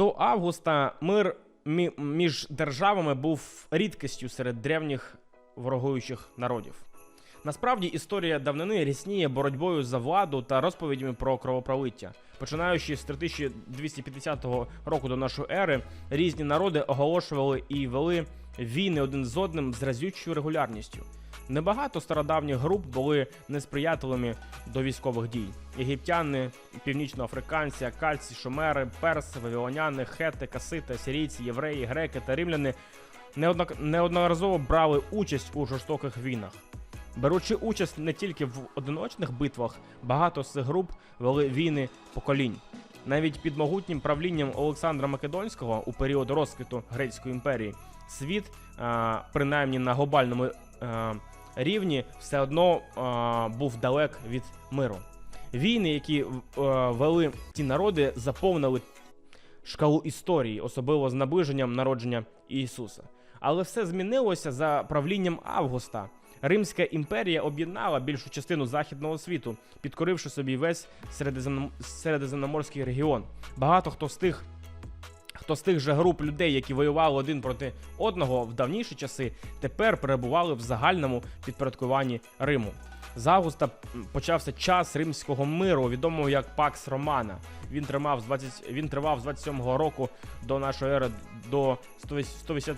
До августа мир між державами був рідкістю серед древніх ворогуючих народів. Насправді історія давнини рісніє боротьбою за владу та розповідями про кровопролиття. Починаючи з 3250 року до нашої ери, різні народи оголошували і вели війни один з одним з разючою регулярністю. Небагато стародавніх груп були несприятливими до військових дій. Єгиптяни, північноафриканці, акальці, шумери, перси, вавилоняни, хети, касити, сирійці, євреї, греки та неодно- неодноразово брали участь у жорстоких війнах. Беручи участь не тільки в одиночних битвах, багато з цих груп вели війни поколінь. Навіть під могутнім правлінням Олександра Македонського у період розквіту Грецької імперії світ, принаймні на глобальному рівні, все одно був далек від миру. Війни, які вели ті народи, заповнили шкалу історії, особливо з наближенням народження Ісуса. Але все змінилося за правлінням Августа. Римська імперія об'єднала більшу частину західного світу, підкоривши собі весь середземном- середземноморський регіон. Багато хто з тих. Хто з тих же груп людей, які воювали один проти одного в давніші часи, тепер перебували в загальному підпорядкуванні Риму. З августа почався час римського миру, відомого як Пакс Романа. Він тримав з 20, він тривав з 27-го року до нашої ери до 180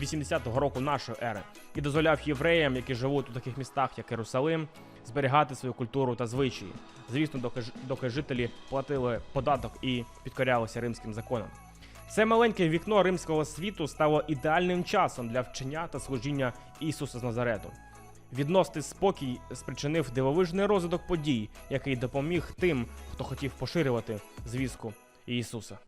180-го року нашої ери і дозволяв євреям, які живуть у таких містах, як Єрусалим, зберігати свою культуру та звичаї. Звісно, доки, доки жителі платили податок і підкорялися римським законам. Це маленьке вікно римського світу стало ідеальним часом для вчення та служіння Ісуса з Назарету. Відносний спокій спричинив дивовижний розвиток подій, який допоміг тим, хто хотів поширювати звістку Ісуса.